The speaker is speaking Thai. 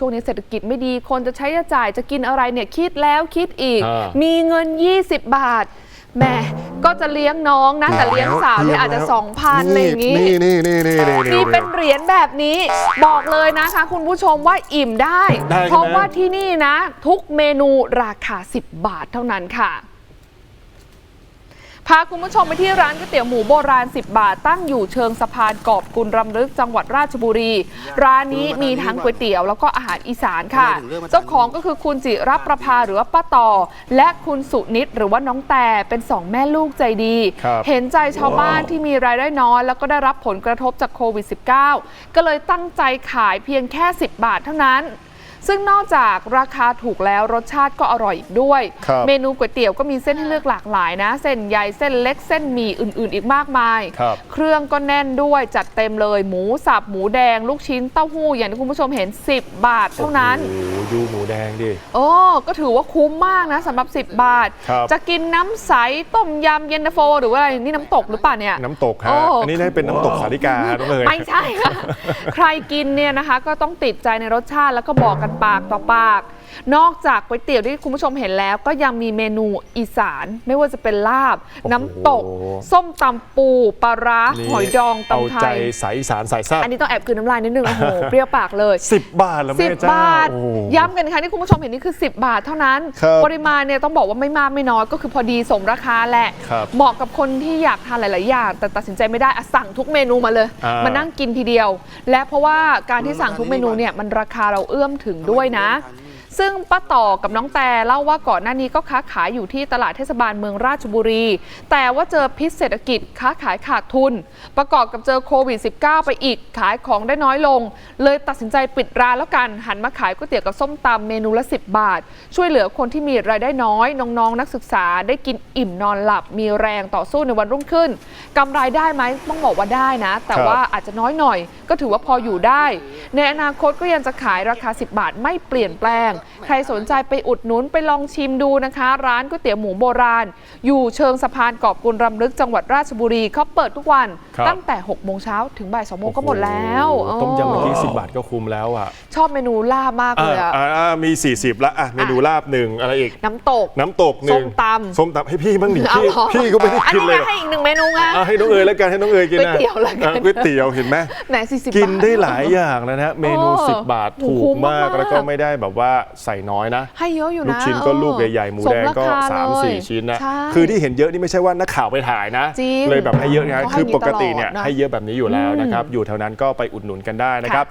ช่วงนี้เศรษฐกิจไม่ดี คนจะใช้จะจ่ายจะกินอะไรเนี่ยคิดแล้วคิดอีก อ่ามีมีเงิน 20 บาท แหม่ก็จะเลี้ยงน้องนะ แต่เลี้ยงสาวเนี่ยอาจจะ 2,000อะไรอย่างงี้ นี่นี่นี่นี่นี่นี่เป็นเหรียญแบบนี้ บอกเลยนะคะ คุณผู้ชมว่าอิ่มได้ ได้ใช่ไหม เพราะว่าที่นี่นะ ทุกเมนูราคา 10 บาทเท่านั้นค่ะ พาคุณผู้ชมไปที่ร้านก๋วยเตี๋ยวหมูโบราณ 10 บาท ตั้งอยู่เชิงสะพานกอบกุลรำลึกจังหวัดราชบุรี ร้านนี้มีทั้งก๋วยเตี๋ยวแล้วก็อาหารอีสานค่ะ เจ้าของก็คือคุณจิรับประภาหรือว่าป้าต่อ และคุณสุนิตหรือว่าน้องแต่เป็นสองแม่ลูกใจดีครับเห็นใจชาวบ้านที่มีรายได้น้อยแล้วก็ได้รับผลกระทบจากโควิด -19 ก็เลยตั้งใจขายเพียงแค่ 10 บาทเท่านั้น ซึ่งนอกจากราคาถูกแล้วรสชาติก็อร่อยอีกด้วยครับเมนูก๋วยเตี๋ยวก็มีเส้นให้เลือกหลากหลายนะ เส้นใหญ่เส้นเล็กเส้นหมี่อื่น ๆ อีกมากมายครับเครื่องก็แน่นด้วยจัดเต็มเลยหมูสับหมูแดง ลูกชิ้นเต้าหู้อย่างที่คุณผู้ชมเห็น 10 บาทเท่านั้นโอ้โหดูหมูแดงดิโอ้ก็ถือว่าคุ้มมากนะสำหรับ 10 บาทครับจะกินน้ำใสต้มยำเย็นตาโฟ หรือว่าอะไรนี่น้ำตกหรือเปล่าเนี่ยน้ำตกฮะโอ้อันนี้ได้เป็นน้ำตกสาลิกาต้องเลยไม่ใช่ค่ะใครกินเนี่ยนะคะก็ต้องติดใจในรสชาติแล้วก็บอกกันปากต่อปาก นอกจากก๋วยเตี๋ยวที่คุณผู้ชมเห็นแล้ว ก็ยังมีเมนูอีสานไม่ว่าจะเป็นลาบ น้ำตก ส้มตำปูปลาร้านี่หอยดองเอาตำไทใจยสายอีสารสายซ่าอันนี้ต้องแอบกลืนน้ำลายนิดนึงโอ้โหเปรี้ยวปากเลยสิบบาทแล้วแม่10เจ้าบาทโอ้โหย้ำกันค่ะที่คุณผู้ชมเห็นนี่คือ 10 บาทเท่านั้นครับปริมาณเนี่ยต้องบอกว่าไม่มากไม่น้อยก็คือพอดีสมราคาแหละครับเหมาะกับคนที่อยากทานหลาย ๆ อย่าง แต่ตัดสินใจไม่ได้อะสั่งทุกเมนูมาเลยอ่ามมานั่งกินทีเดียว และเพราะว่าการที่สั่งทุกเมนูเนี่ยมันราคาเราเอื้อมถึงด้วยนะ ซึ่งป้าต่อกับน้องแต่เล่าว่าก่อนหน้านี้ก็ค้าขายอยู่ที่ตลาดเทศบาลเมืองราชบุรี แต่ว่าเจอพิษเศรษฐกิจค้าขายขาดทุน ประกอบกับเจอโควิด -19 ไปอีกขายของได้น้อยลง เลยตัดสินใจปิดร้านแล้วกันหันมาขายก๋วยเตี๋ยวกับส้มตำเมนูละ 10 บาท ช่วยเหลือคนที่มีรายได้น้อย น้องๆ นักศึกษาได้กินอิ่มนอนหลับ มีแรงต่อสู้ในวันรุ่งขึ้นกำไรได้ไหมต้องบอกว่าได้นะ แต่ว่าอาจจะน้อยหน่อย ก็ถือว่าพออยู่ได้ ในอนาคตก็ยังจะขายราคา 10 บาทไม่เปลี่ยนแปลง ใครสนใจไปอุดหนุนไปลองชิมดูนะคะ ร้านก๋วยเตี๋ยวหมูโบราณ อยู่เชิงสะพานกอบกุลรำลึกจังหวัดราชบุรีเขาเปิดทุกวันครับตั้งแต่ 6 โมงเช้าถึงบ่าย 2 โมงก็หมดแล้วโอ้โหต้มยำเมื่อกี้อ๋อสิบบาทก็คุ้มแล้วอะชอบเมนูลาบมากเลยอะอ่าอ่ามี 40ละอะเมนูลาบหนึ่งอะไรอีก น้ำตก น้ำตกหนึ่งส้มตำ ส้มตำให้พี่บ้างหนิเอาพี่เหรอพี่ก็ไม่ได้อันกินนี้เลยไงให้อีกหนึ่งเมนูไง อะให้น้องเอ๋ยแล้วกันให้น้องเอ๋ยกินนะก๋วยเตี๋ยวแล้วกัน อะก๋วยเตี๋ยวเห็นไหมแหนสี่สิบกินบาทได้หลายอย่างนะฮะเมนูโอ้10 บาทโอ้ถูโหกมากคุ้มมากแล้วก็ไม่ได้แบบว่าใส่น้อยนะ ให้เยอะอยู่นะลูกชิ้นก็เออลูกใหญ่ๆหมูสแดงก็ราคาเลย3 4 ชิ้นนะใช่คือที่เห็นเยอะนี่ไม่ใช่ว่านักข่าวไปถ่ายนะ จริงเลยแบบให้เยอะไงเขาให้คือปกติเนี่ยตลอดนะให้เยอะแบบนี้อยู่แล้วนะครับอืมอยู่แถวนั้นก็ไปอุดหนุนกันได้นะครับ